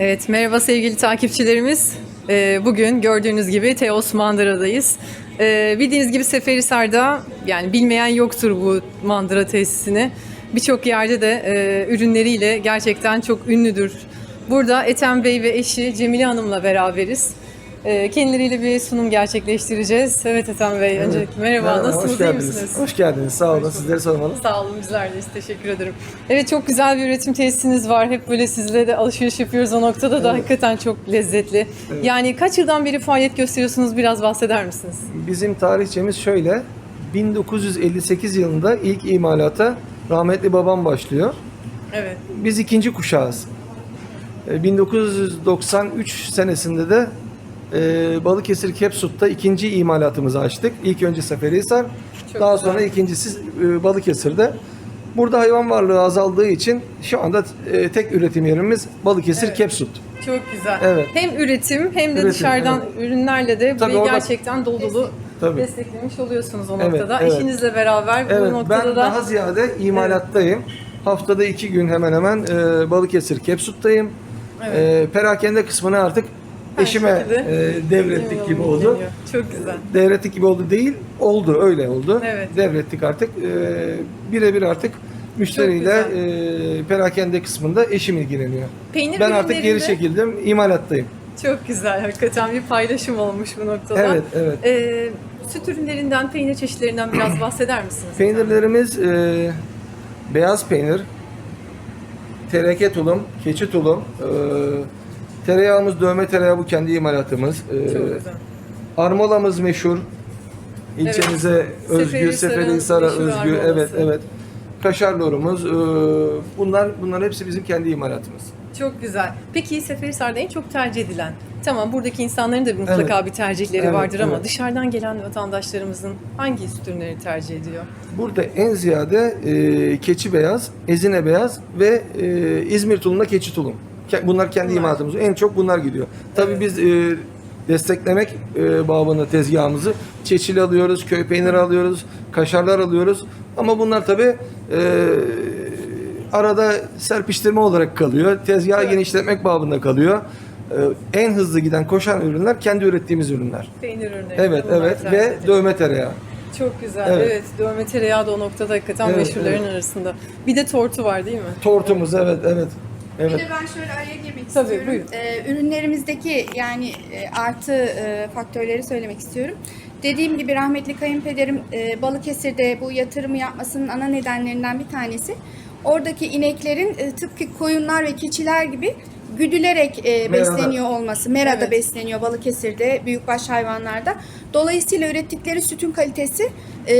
Evet, merhaba sevgili takipçilerimiz. Ee, bugün gördüğünüz gibi Teos Mandıra'dayız. Ee, bildiğiniz gibi Seferihisar'da, yani bilmeyen yoktur bu mandıra tesisini. Birçok yerde de e, ürünleriyle gerçekten çok ünlüdür. Burada Ethem Bey ve eşi Cemile Hanım'la beraberiz. Ee, kendileriyle bir sunum gerçekleştireceğiz. Evet Ethem Bey, öncelikle merhaba, nasılsınız, hoş iyi geldiniz. misiniz? Hoş geldiniz. Sağ olun. Sizleri sormalı. Sağ olun bizler de teşekkür ederim. Evet çok güzel bir üretim tesisiniz var. Hep böyle sizle de alışveriş yapıyoruz o noktada da hakikaten çok lezzetli. Yani kaç yıldan beri faaliyet gösteriyorsunuz biraz bahseder misiniz? Bizim tarihçemiz şöyle. 1958 yılında ilk imalata rahmetli babam başlıyor. Evet. Biz ikinci kuşağız. E, 1993 senesinde de e, Balıkesir Kepsut'ta ikinci imalatımızı açtık. İlk önce Seferihisar, Çok daha güzel. sonra ikincisi e, Balıkesir'de. Burada hayvan varlığı azaldığı için şu anda e, tek üretim yerimiz Balıkesir Evet. Kepsut. Çok güzel. Evet. Hem üretim hem de Üretim, dışarıdan ürünlerle de Tabii burayı orada- gerçekten dolu dolu Tabii. desteklemiş oluyorsunuz o Evet, noktada. evet. Eşinizle beraber bu Evet, noktada ben da daha ziyade imalattayım. Haftada iki gün hemen hemen e, Balıkesir Kepsut'tayım. E, perakende kısmını artık eşime e, devrettik gibi oldu. Deniyor. Çok güzel. Devrettik gibi oldu değil, oldu öyle oldu. Evet. Devrettik artık. E, birebir artık müşteriyle e, perakende kısmında eşim ilgileniyor. Peynir ben artık geri çekildim, imalattayım. Çok güzel. Hakikaten bir paylaşım olmuş bu noktada. Evet, evet. Ee, süt ürünlerinden, peynir çeşitlerinden biraz bahseder misiniz? Peynirlerimiz e, beyaz peynir, tereke tulum, keçi tulum, e, tereyağımız dövme tereyağı bu kendi imalatımız. E, Çok güzel. armolamız meşhur. İlçemize özgü, Seferihisar'ın Seferihisar'a meşhur özgü. armolası. Evet, evet. Kaşar lorumuz. e, bunlar bunlar hepsi bizim kendi imalatımız. Çok güzel. Peki Seferihisar'da en çok tercih edilen, tamam buradaki insanların da mutlaka bir tercihleri Evet, vardır ama evet. dışarıdan gelen vatandaşlarımızın hangi süt ürünlerini tercih ediyor? Burada en ziyade e, keçi beyaz, ezine beyaz ve e, İzmir tulumla keçi tulum. Bunlar kendi imalatımız. En çok bunlar gidiyor. Tabii biz e, desteklemek e, babında tezgahımızı çeçil alıyoruz, köy peyniri alıyoruz, kaşarlar alıyoruz. Ama bunlar tabii e, arada serpiştirme olarak kalıyor. Tezgahı Evet. genişletmek babında kalıyor. E, en hızlı giden koşan ürünler kendi ürettiğimiz ürünler. Peynir ürünleri. Evet, evet ve ediliyor. dövme tereyağı. Çok güzel. Evet. Evet. dövme tereyağı da o noktada hakikaten Evet, meşhurların arasında. Bir de tortu var değil mi? Tortumuz evet evet. Bir Evet. de ben şöyle araya girmek Tabii, istiyorum. buyurun. Ee, ürünlerimizdeki yani e, artı e, faktörleri söylemek istiyorum. Dediğim gibi rahmetli kayınpederim e, Balıkesir'de bu yatırımı yapmasının ana nedenlerinden bir tanesi. Oradaki ineklerin e, tıpkı koyunlar ve keçiler gibi güdülerek e, Merada. besleniyor olması. Merada Evet. besleniyor Balıkesir'de büyükbaş hayvanlarda. Dolayısıyla ürettikleri sütün kalitesi e,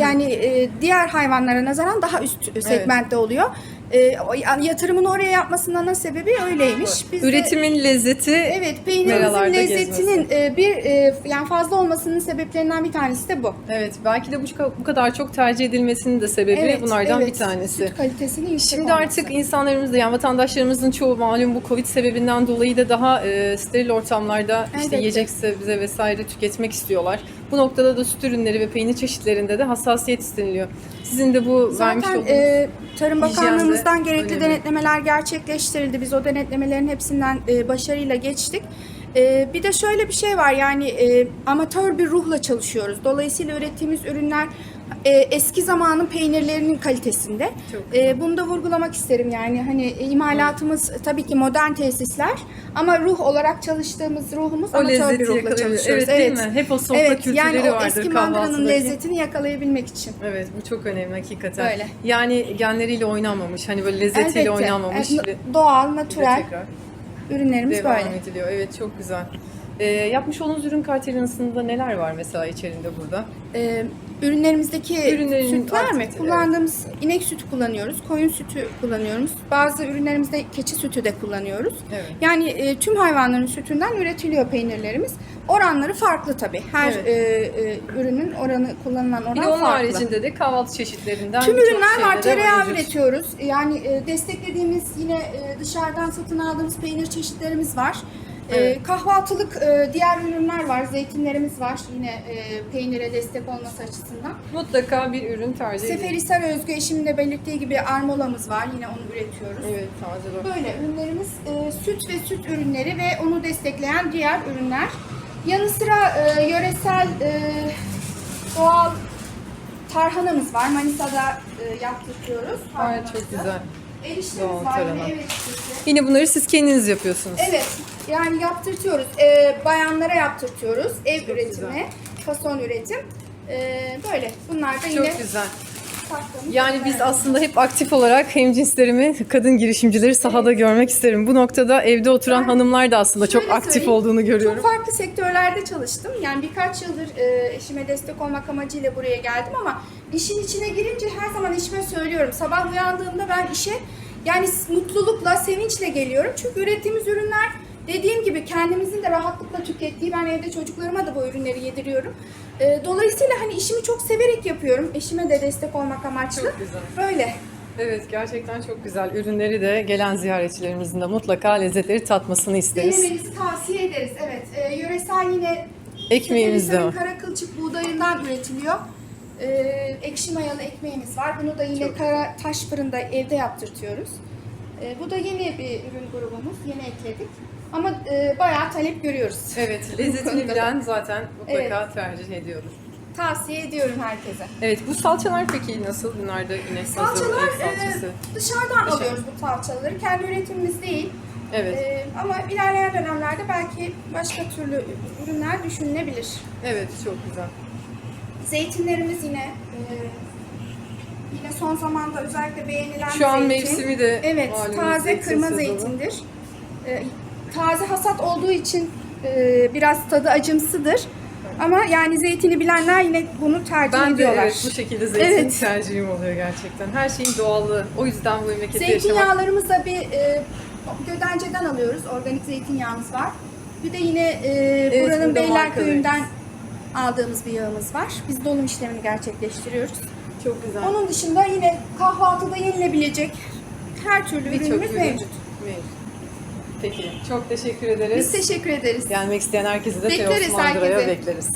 yani e, diğer hayvanlara nazaran daha üst segmentte oluyor. E, yatırımını oraya yapmasının ana sebebi öyleymiş. Biz de- Üretimin lezzeti Evet, peynirimizin meralarda lezzetinin e, bir e, yani fazla olmasının sebeplerinden bir tanesi de bu. Evet, belki de bu, bu kadar çok tercih edilmesinin de sebebi Evet, bunlardan evet. bir tanesi. Süt kalitesinin yüksek Şimdi olması. artık insanlarımız da yani vatandaşlarımızın çoğu malum bu Covid sebebinden dolayı da daha e, steril ortamlarda işte Elbette. yiyecek sebze vesaire tüketmek istiyorlar. Bu noktada da süt ürünleri ve peynir çeşitlerinde de hassasiyet isteniliyor. Sizin de bu vermiş Zaten olduğunuz e, Tarım Bakanlığımızdan gerekli önemli. denetlemeler gerçekleştirildi. Biz o denetlemelerin hepsinden e, başarıyla geçtik. E, bir de şöyle bir şey var yani e, amatör bir ruhla çalışıyoruz. Dolayısıyla ürettiğimiz ürünler e, eski zamanın peynirlerinin kalitesinde. E, bunu da vurgulamak isterim yani hani imalatımız tabii ki modern tesisler ama ruh olarak çalıştığımız ruhumuz o lezzeti ruhla çalışıyoruz. Evet, değil mi? Hep o sofra Evet, kültürleri yani vardır eski mandıranın lezzetini yakalayabilmek için. Evet bu çok önemli hakikaten. Öyle. Yani genleriyle oynanmamış hani böyle lezzetiyle Elbette. oynanmamış Evet, doğal, natürel ürünlerimiz devam böyle. ediliyor. Evet çok güzel. Ee, yapmış olduğunuz ürün kartelinasında neler var mesela içerisinde burada? Ee, ürünlerimizdeki Ürünlerin sütler mi? artık, Kullandığımız inek sütü kullanıyoruz, koyun sütü kullanıyoruz. Bazı ürünlerimizde keçi sütü de kullanıyoruz. Evet. Yani e, tüm hayvanların sütünden üretiliyor peynirlerimiz. Oranları farklı tabii. Her Evet. e, e, ürünün oranı kullanılan oran Bir de onun farklı. haricinde de kahvaltı çeşitlerinden Tüm ürünler var. Tereyağı mevcut. üretiyoruz. Yani e, desteklediğimiz yine e, dışarıdan satın aldığımız peynir çeşitlerimiz var. E, Evet. kahvaltılık e, diğer ürünler var. Zeytinlerimiz var. Yine e, peynire destek olması açısından. Mutlaka bir ürün tercih edin. Seferihisar özgü eşimin de belirttiği gibi armolamız var. Yine onu üretiyoruz. Evet taze bu. Böyle ürünlerimiz e, süt ve süt ürünleri ve onu destekleyen diğer ürünler. Yanı sıra e, yöresel e, doğal tarhanamız var. Manisa'da e, yaptırıyoruz. Ay çok güzel. Eriştemiz var. tarhana. Eriştesi. Yine bunları siz kendiniz yapıyorsunuz. Evet. Yani yaptırtıyoruz. E, bayanlara yaptırtıyoruz. Ev Çok üretimi, güzel. fason üretim. E, böyle. Bunlar da yine Çok güzel. Yani biz aslında hep aktif olarak hemcinslerimi, kadın girişimcileri sahada görmek isterim. Bu noktada evde oturan Ben hanımlar da aslında çok şöyle aktif söyleyeyim, olduğunu görüyorum. Çok farklı sektörlerde çalıştım. Yani birkaç yıldır e, eşime destek olmak amacıyla buraya geldim ama işin içine girince her zaman eşime söylüyorum. Sabah uyandığımda ben işe yani mutlulukla, sevinçle geliyorum. Çünkü ürettiğimiz ürünler dediğim gibi kendimizin de rahatlıkla tükettiği, ben evde çocuklarıma da bu ürünleri yediriyorum. E, dolayısıyla hani işimi çok severek yapıyorum. Eşime de destek olmak amaçlı. Çok güzel. Böyle. Evet gerçekten çok güzel. Ürünleri de gelen ziyaretçilerimizin de mutlaka lezzetleri tatmasını isteriz. Denemenizi tavsiye ederiz. Evet. E, yöresel yine Ekmeğimiz de var. Kara kılçık buğdayından üretiliyor. Ee, ekşi mayalı ekmeğimiz var. Bunu da yine kara taş fırında evde yaptırtıyoruz. Ee, bu da yeni bir ürün grubumuz. Yeni ekledik. Ama e, bayağı talep görüyoruz. Evet, lezzetini bilen zaten mutlaka tercih ediyoruz. Tavsiye ediyorum herkese. Evet, bu salçalar peki nasıl? Bunlar da yine Salçalar ev salçası. e, dışarıdan alıyoruz bu salçaları. Kendi üretimimiz değil. Evet, Ee, ama ilerleyen dönemlerde belki başka türlü ürünler düşünülebilir. evet çok güzel. Zeytinlerimiz yine e, yine son zamanda özellikle beğenilen Şu an zeytin. mevsimi de Evet, taze kırma zeytindir. E, taze hasat olduğu için e, biraz tadı acımsıdır. Ama yani zeytini bilenler yine bunu tercih Ben de ediyorlar. evet, bu şekilde zeytin Evet. tercihim oluyor gerçekten. Her şeyin doğallığı. O yüzden bu memlekette yaşamak Zeytinyağlarımız da bir e, Gödence'den alıyoruz. Organik zeytinyağımız var. Bir de yine e, Evet, buranın Beylerköy'ünden aldığımız bir yağımız var. Biz dolum işlemini gerçekleştiriyoruz. çok güzel. Onun dışında yine kahvaltıda yenilebilecek her türlü Birçok ürünümüz ürün mevcut. mevcut. Peki, çok teşekkür ederiz. Biz teşekkür ederiz. Gelmek isteyen herkesi de Bekleriz Teos Mandıra'ya bekleriz.